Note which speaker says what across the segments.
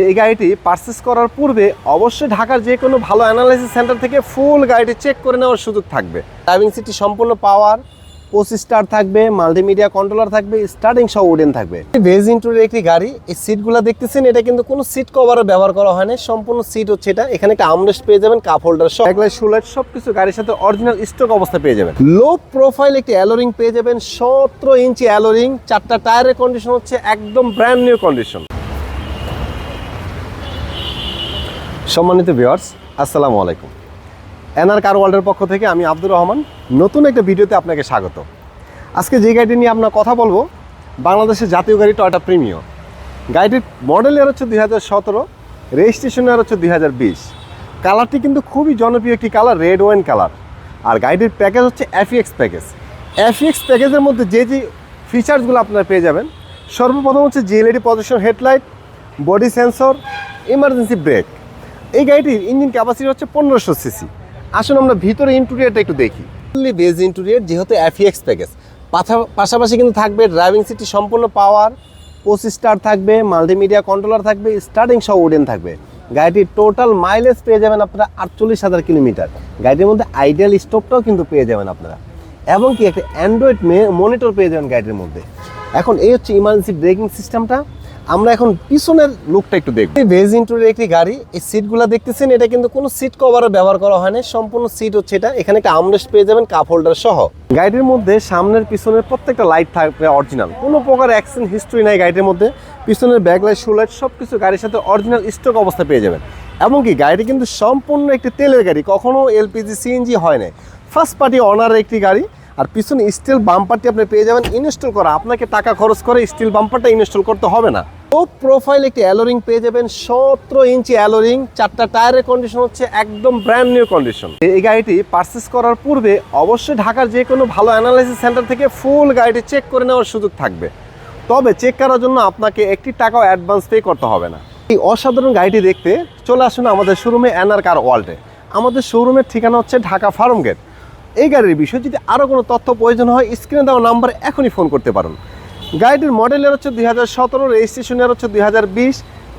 Speaker 1: এই গাড়িটি পারচেস করার পূর্বে অবশ্যই ঢাকার যে কোনো ভালো অ্যানালাইসিস সেন্টার থেকে ফুল গাড়িটি চেক করে নেওয়ার সুযোগ থাকবে। ড্রাইভিং সিটটি সম্পূর্ণ পাওয়ার পঁচিশ স্টার থাকবে মাল্টিমিডিয়া কন্ট্রোলার থাকবে স্টার্টিং সহ উডেন থাকবে। ভেজ ইন্টুরের একটি গাড়ি, এই সিটগুলো দেখতেছেন, এটা কিন্তু কোনো সিট কভারও ব্যবহার করা হয় না সম্পূর্ণ সিট হচ্ছে এটা, এখানে একটা আমরেস্ট পেয়ে যাবেন কাপ হোল্ডার সব একলাই শুলাইট সব কিছু গাড়ির সাথে অরিজিনাল স্টক অবস্থা পেয়ে যাবেন। লো প্রোফাইল একটি অ্যালোরিং পেয়ে যাবেন, সতেরো ইঞ্চি অ্যালোরিং চারটা টায়ারের কন্ডিশন হচ্ছে একদম ব্র্যান্ড নিউ কন্ডিশন সম্মানিত ভিউয়ার্স আসসালামু আলাইকুম। এনআর কার ওয়ার্ল্ডের পক্ষ থেকে আমি আব্দুর রহমান, নতুন একটা ভিডিওতে আপনাকে স্বাগত। আজকে যে গাড়িটি নিয়ে আপনার কথা বলব, বাংলাদেশের জাতীয় গাড়ি টয়টা প্রিমিও গাড়িটির মডেল ইয়ার হচ্ছে দুই হাজার সতেরো রেজিস্ট্রেশন ইয়ার হচ্ছে দুই হাজার বিশ। কালারটি কিন্তু খুবই জনপ্রিয় একটি কালার রেড ওয়াইন কালার আর গাড়িটির প্যাকেজ হচ্ছে এফিএক্স প্যাকেজ এফিএক্স প্যাকেজের মধ্যে যে যে ফিচার্সগুলো আপনারা পেয়ে যাবেন, সর্বপ্রথম হচ্ছে G LED position headlight body sensor emergency brake এই গাড়িটির ইঞ্জিন ক্যাপাসিটি হচ্ছে পনেরোশো সিসি আসুন আমরা ভিতরে ইন্টুরিয়ারটা একটু দেখি। বেজ ইন্টুরিয়ার যেহেতু এফিএক্স প্যাকেজ পাশাপাশি কিন্তু থাকবে ড্রাইভিং সিটটি সম্পূর্ণ পাওয়ার পঁচিশ স্টার থাকবে মাল্টিমিডিয়া কন্ট্রোলার থাকবে স্টার্টিং সহ উডেন থাকবে। গাড়িটির টোটাল মাইলেজ পেয়ে যাবেন আপনারা আটচল্লিশ হাজার কিলোমিটার। গাড়িটির মধ্যে আইডিয়াল স্টোভটাও কিন্তু পেয়ে যাবেন আপনারা। এবং কি একটা অ্যান্ড্রয়েড মনিটর পেয়ে যাবেন গাড়িটির মধ্যে। এখন এই হচ্ছে ইমার্জেন্সি ব্রেকিং সিস্টেমটা আমরা এখন পিছনের লুকটা একটু দেখব। ভেজ ইন্টুরের একটি গাড়ি, এই সিটগুলো দেখতেছেন, এটা কিন্তু কোনো সিট কভারও ব্যবহার করা হয় না সম্পূর্ণ সিট হচ্ছে এটা। এখানে একটা আমরেস্ট পেয়ে যাবেন কাপ হোল্ডার সহ। গাড়িটির মধ্যে সামনের, পিছনের প্রত্যেকটা লাইট থাকবে অরিজিনাল কোনো প্রকার অ্যাক্সিডেন্ট হিস্ট্রি নাই গাড়িটির মধ্যে। পিছনের ব্যাকলাইট শুলাইট সব কিছু গাড়ির সাথে অরিজিনাল স্টক অবস্থা পেয়ে যাবেন। এমনকি গাড়িটি কিন্তু সম্পূর্ণ একটি তেলের গাড়ি, কখনো এলপিজি, সিএনজি হয় না ফার্স্ট পার্টি অনারের একটি গাড়ি আর পিছনে স্টিল বাম্পারটি আপনি পেয়ে যাবেন ইনস্টল করা। আপনাকে টাকা খরচ করে স্টিল বাম্পারটা ইনস্টল করতে হবে না। ও প্রোফাইল একটি অ্যালোরিং পেয়ে যাবেন, সতেরো ইঞ্চি অ্যালোরিং চারটা টায়ারের কন্ডিশন হচ্ছে একদম ব্র্যান্ড নিউ কন্ডিশন এই গাড়িটি পারচেস করার পূর্বে অবশ্যই ঢাকার যে কোনো ভালো অ্যানালাইসিস সেন্টার থেকে ফুল গাড়িটি চেক করে নেওয়ার সুযোগ থাকবে। তবে চেক করার জন্য আপনাকে একটি টাকাও অ্যাডভান্স পে করতে হবে না। এই অসাধারণ গাড়িটি দেখতে চলে আসুন আমাদের শোরুমে এনআর কার ওয়ার্ল্ডে আমাদের শোরুমের ঠিকানা হচ্ছে ঢাকা ফার্ম গেট এই গাড়ির বিষয়ে, যদি আরও কোনো তথ্য প্রয়োজন হয় স্ক্রিনে দেওয়া নাম্বারে এখনই ফোন করতে পারেন। গাড়িটির মডেলের হচ্ছে দুই হাজার সতেরো রেজিস্ট্রেশনের হচ্ছে দুই হাজার বিশ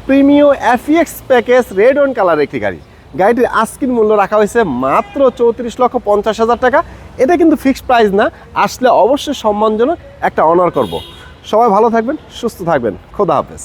Speaker 1: Premio F EX package red wine colour একটি গাড়ি। গাড়িটির আস্কিন মূল্য রাখা হয়েছে মাত্র চৌত্রিশ লক্ষ পঞ্চাশ হাজার টাকা। এটা কিন্তু ফিক্সড প্রাইস না, আসলে অবশ্যই সম্মানজনক একটা অনার করব। সবাই ভালো থাকবেন, সুস্থ থাকবেন। খোদা হাফেজ।